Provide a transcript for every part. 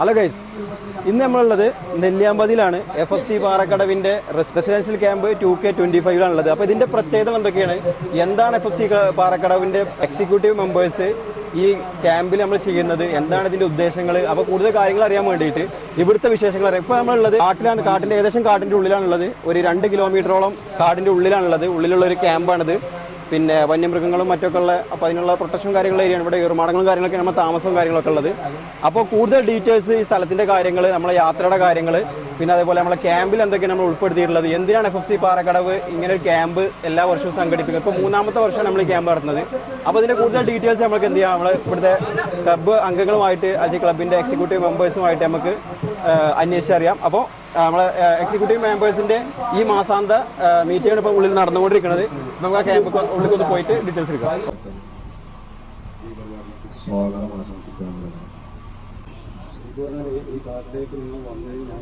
Hello guys ഇന്ന് നമ്മളുള്ളത് നെല്ലിയാമ്പതിയിലാണ്. F F C പാറക്കടവിന്റെ residential camp two K twenty ഫൈവിലാണുള്ളത് അപ്പോൾ ഇതിന്റെ പ്രത്യേകത എന്തൊക്കെയാണ്? എന്താണ് എഫ് എഫ് സി പാറക്കടവിന്റെ എക്സിക്യൂട്ടീവ് മെമ്പേഴ്സ് ഈ ക്യാമ്പിൽ നമ്മൾ ചെയ്യുന്നത്? എന്താണ് ഇതിന്റെ ഉദ്ദേശങ്ങൾ അപ്പോൾ കൂടുതൽ കാര്യങ്ങൾ അറിയാൻ വേണ്ടിയിട്ട് ഇവിടുത്തെ വിശേഷങ്ങൾ അറിയാം. ഇപ്പോൾ നമ്മളുള്ളത് കാട്ടിലാണ്. കാട്ടിന്റെ ഏകദേശം കാട്ടിന്റെ ഉള്ളിലാണുള്ളത്. ഒരു രണ്ട് കിലോമീറ്ററോളം കാടിന്റെ ഉള്ളിലാണുള്ളത്. ഉള്ളിലുള്ള ഒരു ക്യാമ്പാണിത് പിന്നെ വന്യമൃഗങ്ങളും മറ്റൊക്കെ ഉള്ള അപ്പോൾ അതിനുള്ള പ്രൊട്ടക്ഷൻ കാര്യങ്ങളും ഏരിയയാണ്. ഇവിടെ ഏറുമാടങ്ങളും കാര്യങ്ങളൊക്കെ നമ്മൾ താമസവും കാര്യങ്ങളൊക്കെ ഉള്ളത്. അപ്പോൾ കൂടുതൽ ഡീറ്റെയിൽസ് ഈ സ്ഥലത്തിന്റെ കാര്യങ്ങൾ നമ്മളെ യാത്രയുടെ കാര്യങ്ങൾ പിന്നെ അതേപോലെ നമ്മളെ ക്യാമ്പിൽ എന്തൊക്കെയാണ് നമ്മൾ ഉൾപ്പെടുത്തിയിട്ടുള്ളത് എന്തിനാണ് എഫ് എഫ് സി പാറക്കടവ് ഇങ്ങനെ ഒരു ക്യാമ്പ് എല്ലാ വർഷവും സംഘടിപ്പിക്കുന്നത്? ഇപ്പോൾ മൂന്നാമത്തെ വർഷമാണ് നമ്മൾ ഈ ക്യാമ്പ് നടത്തുന്നത്. അപ്പോൾ ഇതിന്റെ കൂടുതൽ ഡീറ്റെയിൽസ് നമുക്ക് എന്ത് ചെയ്യാം? നമ്മൾ ഇവിടുത്തെ ക്ലബ്ബ് അംഗങ്ങളുമായിട്ട് അല്ലെങ്കിൽ ക്ലബിന്റെ എക്സിക്യൂട്ടീവ് മെമ്പേഴ്സുമായിട്ട് നമുക്ക് അന്വേഷിച്ചറിയാം. അപ്പോൾ നമ്മളെ എക്സിക്യൂട്ടീവ് മെമ്പേഴ്സിന്റെ ഈ മാസാന്ത മീറ്റിംഗ് ഇപ്പോൾ ഉള്ളിൽ നടന്നുകൊണ്ടിരിക്കുന്നത്. നമുക്ക് ആ ക്യാമ്പ് ഒന്ന് പോയിട്ട് ഡീറ്റെയിൽസ് എടുക്കാം. ഈ ഞാൻ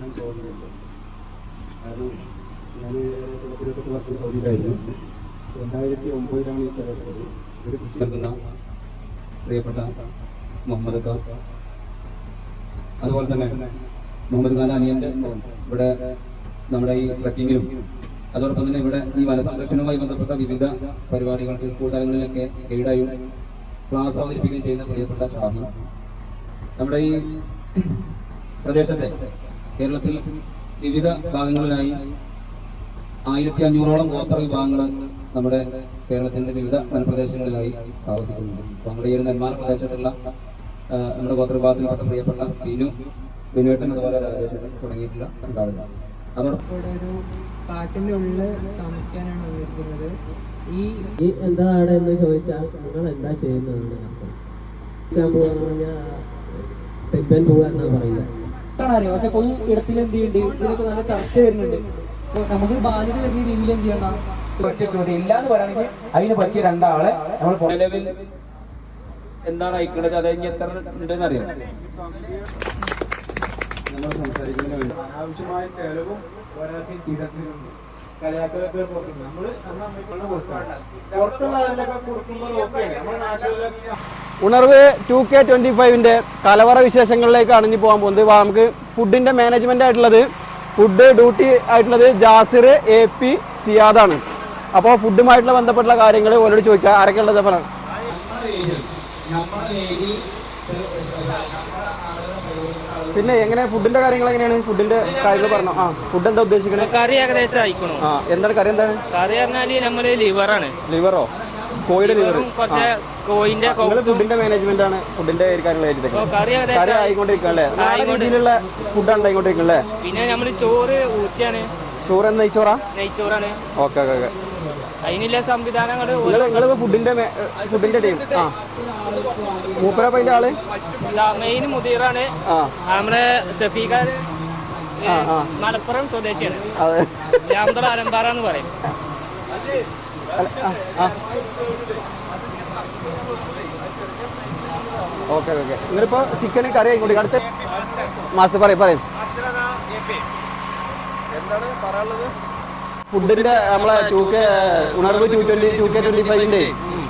ഒമ്പതിലാണ് ഈ സ്ഥലത്ത് ഒരു പ്രിയപ്പെട്ട മുഹമ്മദ് അതുപോലെ തന്നെ മുഹമ്മദ് ഖാൻ അനിയന്റെ ഇവിടെ നമ്മുടെ ഈ ട്രക്കിങ്ങിലും. അതോടൊപ്പം തന്നെ ഇവിടെ ഈ വനസംരക്ഷണവുമായി ബന്ധപ്പെട്ട വിവിധ പരിപാടികൾക്ക് സ്കൂൾ തലങ്ങളിലൊക്കെ ഗൈഡായും ക്ലാസ് അവതരിപ്പിക്കുകയും ചെയ്യുന്ന പ്രിയപ്പെട്ട ഷാഹി നമ്മുടെ ഈ പ്രദേശത്തെ കേരളത്തിൽ വിവിധ ഭാഗങ്ങളിലായി ആയിരത്തി അഞ്ഞൂറോളം ഗോത്ര വിഭാഗങ്ങൾ നമ്മുടെ കേരളത്തിന്റെ വിവിധ വനപ്രദേശങ്ങളിലായി താമസിക്കുന്നുണ്ട്. നമ്മുടെ ഈ ഒരു നെന്മാറ പ്രദേശത്തുള്ള നമ്മുടെ ഗോത്ര വിഭാഗത്തിൽപ്പെട്ട പ്രിയപ്പെട്ട ബിനു ബിനുവേട്ടൻ അതുപോലെ രാജേശ്വരൻ തുടങ്ങിയിട്ടുള്ള ഉണ്ടാവില്ല അവർ ഇവിടെ ഒരു ഉള്ളിൽ താമസിക്കാനാണ് വന്നിരിക്കുന്നത്. ഈ ഈ എന്താണ് എന്ന് ചോദിച്ചാൽ നിങ്ങൾ എന്താ ചെയ്യുന്നതാണ് അർത്ഥം ഞാൻ പോവാന്ന് പറഞ്ഞാൽ പെപ്പൻ പോവുക എന്നാ പറയുക അറിയാം പക്ഷെ പൊതു ഇടത്തിൽ എന്ത് ചെയ്യുന്നുണ്ട്? ഇതിനൊക്കെ നല്ല ചർച്ച വരുന്നുണ്ട്. അപ്പൊ നമുക്ക് ബാധ്യത വരുന്ന രീതിയിൽ എന്ത് ചെയ്യണം ഒറ്റ ചോദ്യം ഇല്ല എന്ന് പറയുകയാണെങ്കിൽ അതിന് പറ്റിയ രണ്ടാളെ നമ്മൾ നിലവിൽ എന്താണ് അയക്കുന്നത് അത് ഇനി എത്ര ഉണ്ടെന്ന് അറിയാം. നമ്മൾ സംസാരിക്കുന്നതിന് വേണ്ടി അനാവശ്യമായ ചെലവും ഒരാൾക്ക് കളിയാക്കലൊക്കെ പുറത്തുണ്ട്. നമ്മൾ നമ്മൾ കൊടുക്കണം പുറത്തുള്ളവരിലൊക്കെ കൊടുക്കുമ്പോൾ ഓക്കെയാണ്. നമ്മുടെ നാട്ടിലൊക്കെ ഉണർവ് ടു കെ ട്വന്റി ഫൈവിന്റെ കലവറ വിശേഷങ്ങളിലേക്ക് അണിഞ്ഞു പോകാൻ പോകുന്നത്. നമുക്ക് ഫുഡിന്റെ മാനേജ്മെന്റ് ആയിട്ടുള്ളത് ഫുഡ് ഡ്യൂട്ടി ആയിട്ടുള്ളത് ജാസിർ എ പി സിയാദാണ് അപ്പോൾ ഫുഡുമായിട്ടുള്ള ബന്ധപ്പെട്ടുള്ള കാര്യങ്ങൾ ഓരോട് ചോദിക്കുക. ആരൊക്കെ ഉള്ളത് പറ പിന്നെ എങ്ങനെ ഫുഡിന്റെ കാര്യങ്ങൾ എങ്ങനെയാണ്? ഫുഡിന്റെ കാര്യങ്ങൾ പറഞ്ഞു. ആ ഫുഡ് എന്താ ഉദ്ദേശിക്കണേ? കറി ഏകദേശം ആയിക്കണോ. ആ എന്താണ് കറി എന്താണ്? കറി പറഞ്ഞാൽ നമ്മൾ ലിവറാണ് ലിവറോ? കോഴിയുടെ ലിവർ കോഴിന്റെ കുറച്ച് കോയിന്റെ ഫുഡിന്റെ മാനേജ്മെന്റ് ആണ്. ഫുഡിന്റെ ഏറ്റെടുക്കുന്നത് കറി കറി ഏകദേശം ആയിക്കൊണ്ടിരിക്കല്ലേ നാടൻ ആയിക്കൊണ്ട് രീതിയിലുള്ള ഫുഡാണ് പിന്നെ നമ്മൾ ചോറ് ഊറ്റാണ് ചോറ് നെയ്ച്ചോറാ? നെയ്ച്ചോറാണ്. Okay okay okay. അതിനുള്ള സംവിധാനങ്ങൾ നിങ്ങൾ നിങ്ങൾ ഫുഡിന്റെ ഫുഡിന്റെ ടീം ആ. മൂപ്പരപ്പ അതിന്റെ ആൾ? മെയിൻ മുതീറാണ്. ആ. നമ്മുടെ ആ. മലപ്പുറം സ്വദേശിയാണ്. അതെ. ജാമത്തറ അലമ്പാറ എന്ന് പറയും. ഓക്കെ ഓക്കെ നിങ്ങളിപ്പോ ചിക്കൻ കറി ആയിക്കോട്ടെ. അടുത്ത മാസ്റ്റർ പറയും പറയും. ഫുഡിന്റെ നമ്മളെ ടു കെ ഉണർവ് two twenty two K twenty ഫൈവിന്റെ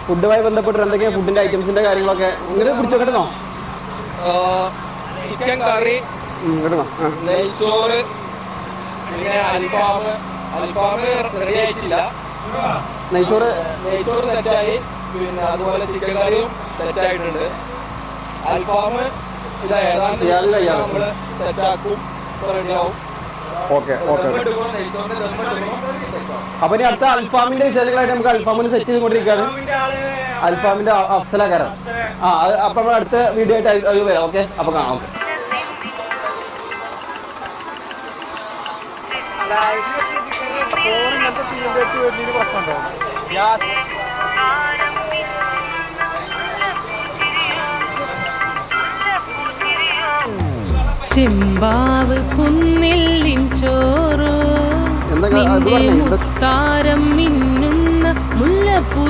ഫുഡുമായി ബന്ധപ്പെട്ട് എന്തൊക്കെയാ ഫുഡിന്റെ ഐറ്റംസിന്റെ കാര്യങ്ങളൊക്കെ? ഇങ്ങനെ പിടിച്ചോ കേട്ടോ. ചിക്കൻ കറി കിട്ടണോ നെയ്ച്ചോറ് പിന്നെ അൽഫാം അൽഫാം റെഡി ആയിട്ടില്ല. നെയ്ച്ചോറ്? നെയ്ച്ചോറ് സെറ്റായി. പിന്നെ അതുപോലെ ചിക്കൻ കറിയും സെറ്റായിട്ടുണ്ട് അൽഫാം ഇത് ഏതാണ്ട്. നമ്മൾ സെറ്റാക്കും റെഡിയാവും ഓക്കെ ഓക്കെ അപ്പൊ ഇനി അടുത്ത അൽഫാമിന്റെ വിശേഷങ്ങളായിട്ട് നമുക്ക് അൽഫാമിന് സെറ്റ് ചെയ്തുകൊണ്ടിരിക്കുകയാണ്. അൽഫാമിന്റെ അഫ്സല അഫ്സലക്കാരൻ. ആ അപ്പൊ നമ്മൾ അടുത്ത വീഡിയോ ആയിട്ട് അത് വരാം ഓക്കെ അപ്പൊ കാണാം ഓക്കെ ചെമ്പാവ് പുന്നില്ലിൻ ചോറ് നിന്റെ മുത്താരം മിന്നുന്ന മുല്ലപ്പൂ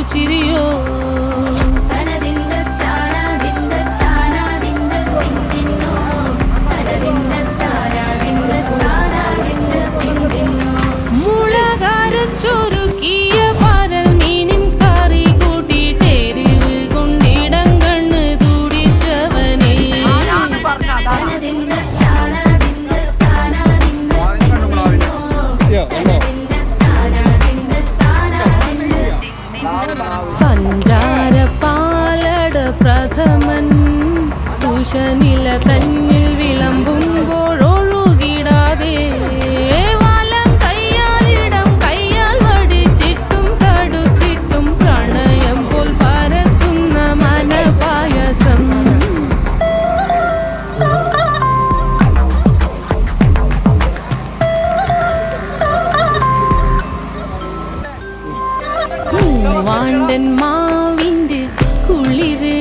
വാണ്ടൻ മാവിന്റെ കുളിര്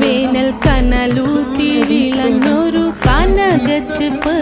വേനൽ കനലൂത്തി വിളഞ്ഞൊരു കനകച്ചെപ്പ്.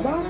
काय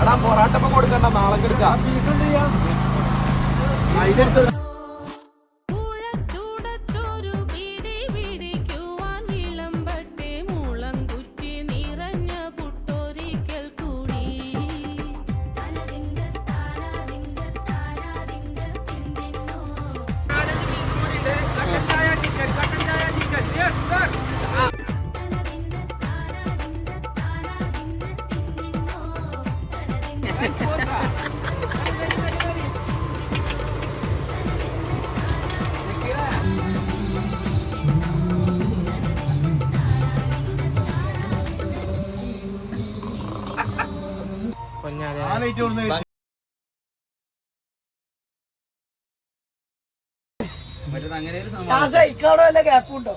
എടാ പൊറാട്ടപ്പം കൊടുക്കണ്ട നാളെ എടുക്കാം. ചൂടച്ചൊരു തനദിന്ന ഇക്കാടോ അല്ല ഗ്യാപ്പുണ്ടോ